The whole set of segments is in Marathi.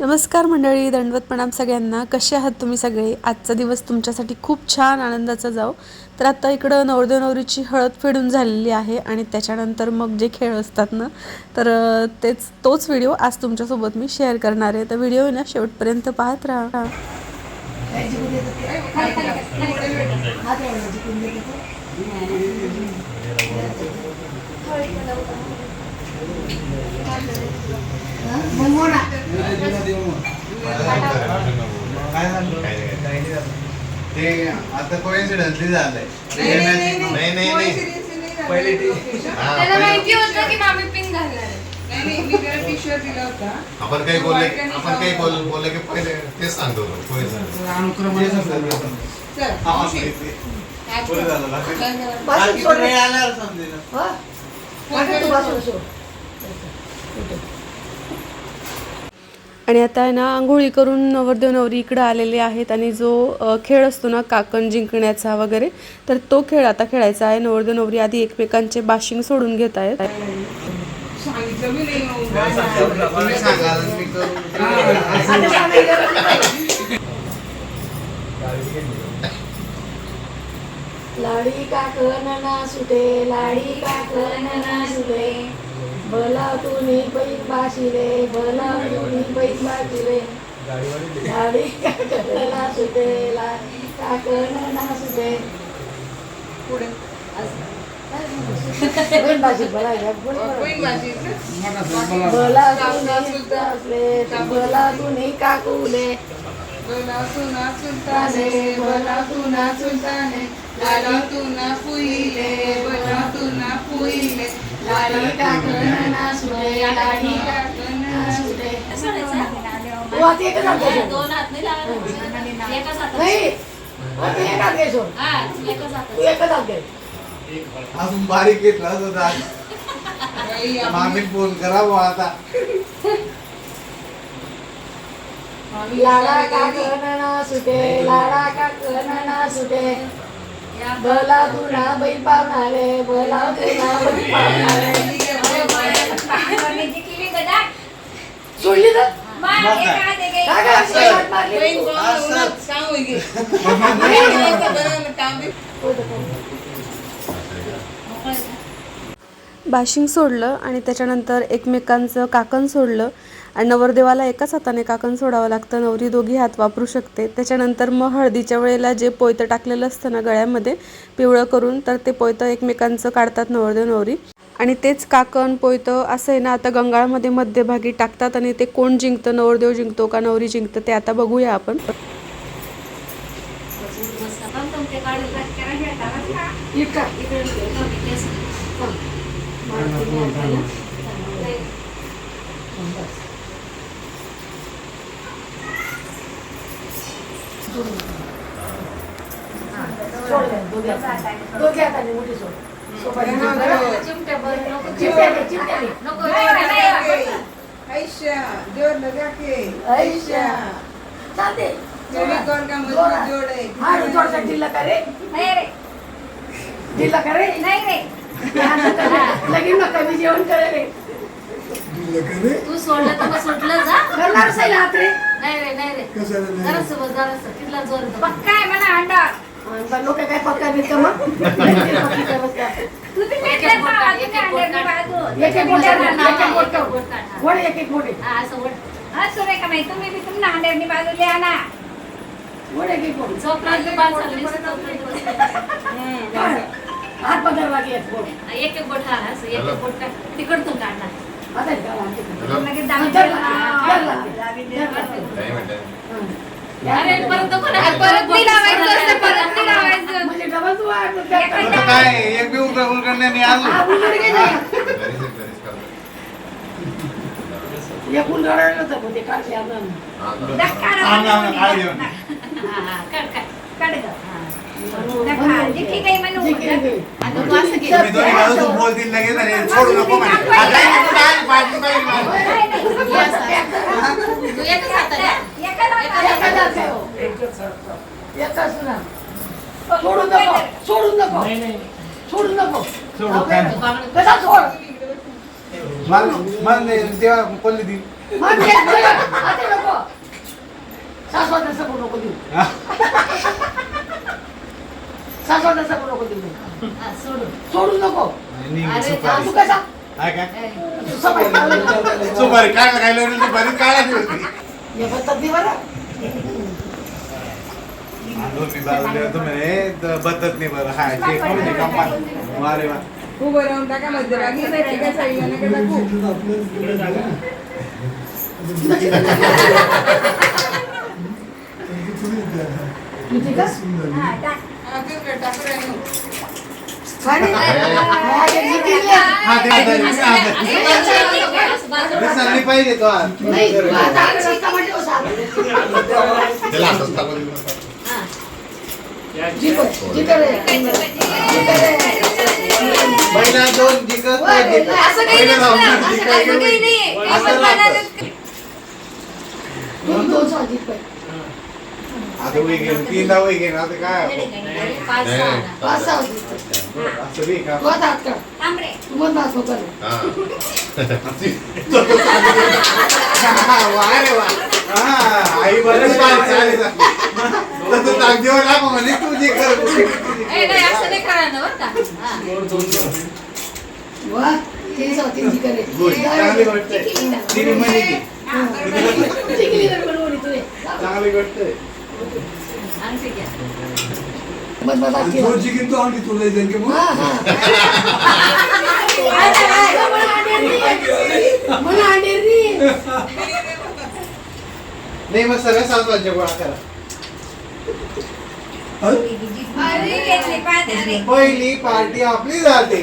नमस्कार मंडळी दंडवत प्रणाम सगळ्यांना. कसे आहात तुम्ही सगळे? आजचा दिवस तुमच्यासाठी खूप छान आनंदाचा जाओ तर आता इकडं नवरदेव नवरीची हळद फेडून झालेली आहे आणि त्याच्यानंतर मग जे खेळ असतात ना तर तेच तोच व्हिडिओ आज तुमच्यासोबत मी शेअर करणार आहे. तर व्हिडिओ ना शेवटपर्यंत पाहत राहा. ते आता कोइन्सिडन्सली झालंय. नाही नाही नाही पहिले त्याला माहिती होतं की मामी पिन घालणार आहे. आपण काही बोलले आपण काही बोल बोलले की पहिले तेच सांगतो कोइन्सिडन्स पुढे झालं ना ते. बाकी पुढे आल्यावर समजेल. आणि आता आहे ना आंघोळी करून नवरदेव नवरी इकडं आलेले आहेत आणि जो खेळ असतो ना काकण जिंकण्याचा वगैरे तर तो खेळ आता खेळायचा आहे. नवरदेव नवरी आधी एकमेकांचे बाशिंग सोडून घेत आहेत. लाडी का सुटे लाडी का सुटे. भला तुनी पैस बाशिले भला तुनी पैस बाशिले लाडी का कनना सुटे लाडी का कनना सुटे. भला घ्या, बोल भला तुनी असले भला तुनी काकुले भला तुना सुलताने लाडी का कनना सुटे लाडी का कनना सुटे तू आता एकच हात घे सोड. दोन हात नाही लावायचे. एकाच हातात. नाही आता एक हात घे सोड. हा, एकाच हातात. तू एकच हात घे अजून बारीक घेतला होता मामी फोन करा बुवा आता लाडा का कनना सुटे लाडा का कनना सुटे भला तुना बैल पावणारे भला तुना बैल पावणारे. सोडली तर? बाशिंग सोडलं आणि त्याच्यानंतर एकमेकांचं काकण सोडलं. आणि नवरदेवाला एकाच हाताने काकण सोडावं लागतं. नवरी दोघी हात वापरू शकते. त्याच्यानंतर मग हळदीच्या वेळेला जे पोयतं टाकलेलं असतं ना गळ्यामध्ये पिवळं करून तर ते पोयतं एकमेकांचं काढतात नवरदेव नवरी. आणि तेच काकण पोयतं असं आहे ना आता गंगाळमध्ये मध्यभागी टाकतात आणि ते कोण जिंकतं? नवरदेव जिंकतो का नवरी जिंकतं? ते आता बघूया आपण मस्त. पण तुमचे काढून कट करा, हे करा, करा. इतका. इकडे ठेव, केस. सोड दे, दोघी हाताने. दोघी हाताने मोठी सोड. सोपारी चिमटे चिमटे. भर, नको. चिमट्याने, चिमट्याने. नको, एवढं नाही. ऐशा जोर लगा के ऐशा. चालते. जोड़ी कौन का जोरात. मजबूत जोड़ हा, रे, थोडासा ढिल्ला का रे? नाही रे, ढिल्ला का रे? नाही रे. असं कर रे. लगीन मग कमी जेवण करे रे. तू सोडलं तर मग सुटलं जा करणार असेल हात रे. नाही रे नाही रे जरासं बस जरासं कितला जोर? पक्का आहे म्हणा अंडा लोकं काय पक्का देत का मग? एक एक मोठे वळ एक एक. हात पगार वागे एक बोट. हा, एक एक बोट असं एक एक बोट काढ. तिकडतून काढणार. आता अरे परत नको ना. परत नाही लावायचं असं, परत नाही लावायचं. म्हणजे डबल तू आठ आता काय एक बी उलट उलटण्याने अजून उलट घे ना. घरीच आहे, घरीच करतो. एक उलट रडलं होतं पण ते काढले आपण. धक्का घेऊन. हा, हा, काढ. हा. केलं ते. आता तू असं घे. तुम्ही दोन्ही बाजून बोलतील लगेच आणि सोडू नको म्हणे आता काय पाठी पाहिजे मला. तू असं. तू एकच एकच ना. सोडून नको सोडून नको. सोडून नको. सोडू काय? नाही. कसा सोड मला नाही, तेव्हा आता नको. नको देऊ. सासवाचा सबू नको देऊ. सोडू. नको. तू कसा? काय? काय सुपारी काय खायला लागली सुपारी होती. हे पद्धत नाही बरं बरं हा म्हणजे कमाल वारे वा उभं राहून टाका मध्यभागी काय साईडला नका टाकू. हा, हा? हा पाहिजे तो आता दोन जिंकत नाही जिंकत. असं काही नसतं. असं काही नाही. असं आपण लागतं. गेलं तीनदा आता काय पाच सहा. असं का रे. तू हा, आई बरं म्हणे तू जे कर ए, नाही, असं नाही करायला बरं का? हा. वा, चांगली गोष्ट आहे तर तुझे. चांगली गोष्ट आहे अंगठी घ्या. आंटी तुला इथे हा, हा. मला. मला. नाही मग सगळ्या सासवांच्या गोळा करा. पहिली पार्टी आपली जाते?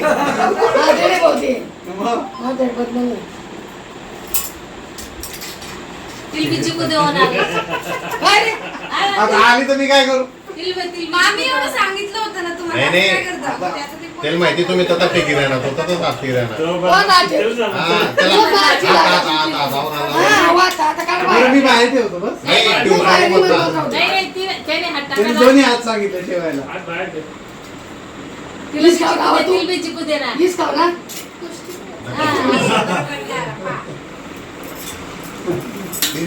आता आली तर मी काय करू? तिलबी, तिलबी. मामी एवढं सांगितलं होतं ना तुम्हाला नाही, काय नाही. करता? आता- ते आता ते त्याला माहिती तुम्ही तथा फेकी राहणार तो तसंच आपली राहणार? हा? आता, आता, आता. हा, वाचा, आता काढ बरं. मी बाहेर ठेवतो बस नाही, तू ठेवू बाहेर नको निघून बघा. जाऊ दे. नाही, नाही, ती- त्याने हात त्यांनी टाकायला- दोन्ही हात सांगितलं ठेवायला तिलबी हीच खाऊ चिकू लावा दे, तू. तिलबी चिकू दे ना. हीच खाऊ ना?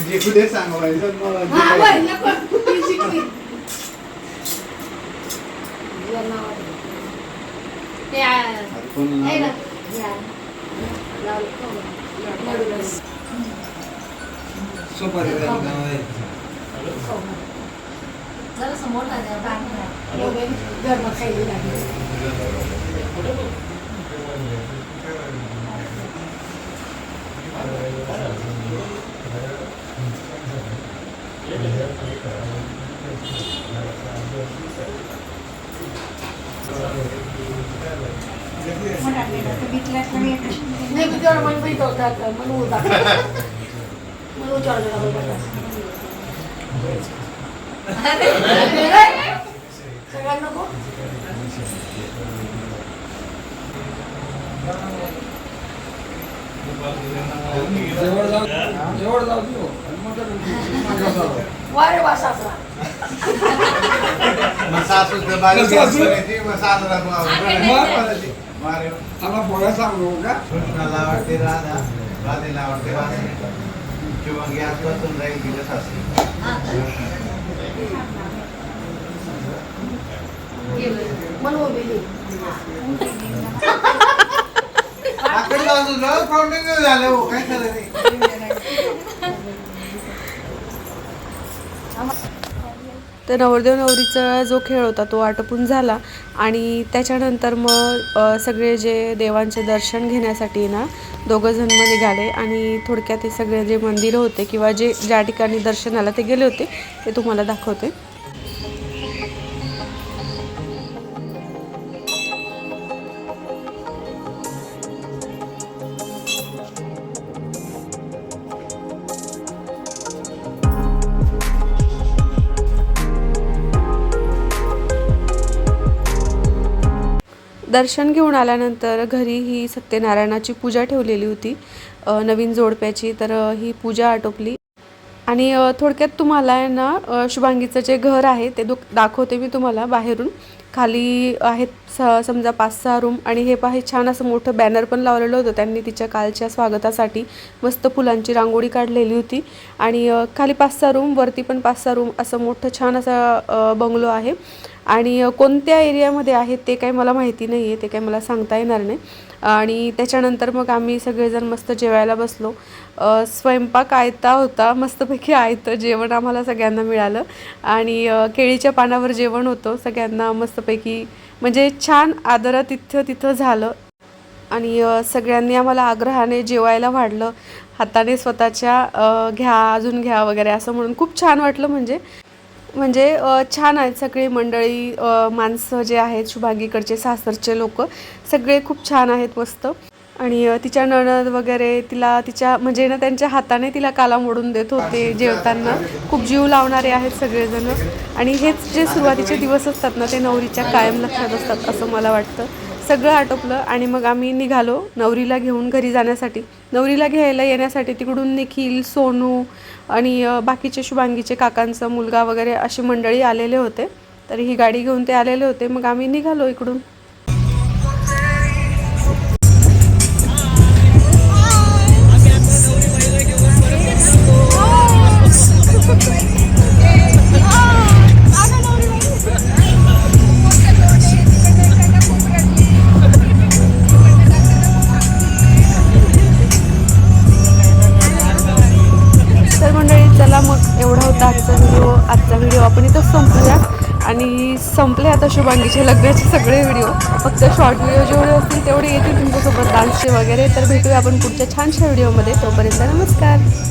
जे कुठे सांगायचं मला हा, जे बरं, काय- नको. ती शिकली. या नावाने. ते, आ, कोण आहे ना? या. सुपारी जरासं मोठा द्या, बांधा. एवढे गरम खायला लागले. नाही, मी तेवढं मन बी ठेवतात, मन उदास. मन उजाळलं लागलं बघा. सगळ्यांना नको? जवळ जाऊ जवळ जाऊ मग वा सासरा. मग सासूचं बारीक सासू? करायची, मग सासूला मग- मग? करायची. मारे. मला पोळ्या सांगू का कृष्णाला आवडते राधा राधेला आवडते राधा किंवा गॅसपासून राहील तिला सासू मन उभी आकडे बाजूला काउंटिंग झालं हो काय खरं नाही तर नवरदेव नवरीचा जो खेळ होता तो आटोपून झाला आणि त्याच्यानंतर मग सगळे जे देवांचे दर्शन घेण्यासाठी ना दोघं जण मग निघाले आणि थोडक्यात हे सगळे जे मंदिरं होते किंवा जे ज्या ठिकाणी दर्शनाला ते गेले होते ते तुम्हाला दाखवते. दर्शन घेऊन आल्यानंतर घरी ही सत्यनारायणाची पूजा ठेवलेली होती. नवीन जोडप्याची तर ही पूजा आटोपली. आणि थोडक्यात तुम्हाला आहे ना शुभांगीचं जे घर आहे ते दु दाखवते मी तुम्हाला बाहेरून. खाली आहेत स समजा पाच सहा रूम आणि हे पाहे छान असं मोठं बॅनर पण लावलेलं होतं. त्यांनी तिच्या कालच्या स्वागतासाठी मस्त फुलांची रांगोळी काढलेली होती. आणि खाली पाच सहा रूम वरती पण पाच सहा रूम असं मोठं छान असा बंगलो आहे. आणि कोणत्या एरियामध्ये आहेत ते काही मला माहिती नाही आहे ते काही मला सांगता येणार नाही. आणि त्याच्यानंतर मग आम्ही सगळेजण मस्त जेवायला बसलो. स्वयंपाक आयता होता मस्तपैकी आयतं जेवण आम्हाला सगळ्यांना मिळालं. आणि केळीच्या पानावर जेवण होतं सगळ्यांना मस्तपैकी म्हणजे छान आदरात तिथं तिथं झालं. आणि सगळ्यांनी आम्हाला आग्रहाने जेवायला वाढलं. हाताने स्वतःच्या घ्या अजून घ्या वगैरे असं म्हणून खूप छान वाटलं म्हणजे. म्हणजे छान आहेत सगळी मंडळी माणसं जे आहेत शुभांगीकडचे सासरचे लोक सगळे खूप छान आहेत मस्त. आणि तिच्या नणद वगैरे तिला तिच्या म्हणजे ना त्यांच्या हाताने तिला काला मोडून देत होते जेवताना. खूप जीव लावणारे आहेत सगळेजण. आणि हेच जे सुरुवातीचे दिवस असतात ना ते नवरीच्या कायम लक्षात असतात असं मला वाटतं. सगळं आटोपलं आणि मग आम्ही निघालो नवरीला घेऊन घरी जाण्यासाठी. नवरीला घ्यायला येण्यासाठी तिकडून निखिल सोनू आणि बाकीचे शुभांगीचे काकांचा मुलगा वगैरे अशी मंडळी आलेले होते. तर ही गाडी घेऊन ते आलेले होते. मग आम्ही निघालो इकडून. संपले आता शुभांगीचे लग्नाचे सगळे व्हिडिओ फक्त शॉर्ट व्हिडिओ जेवढे असतील तेवढे येतील तुमच्यासोबत डान्सचे वगैरे. तर भेटूया आपण पुढच्या छानशा व्हिडिओमध्ये तोपर्यंत नमस्कार.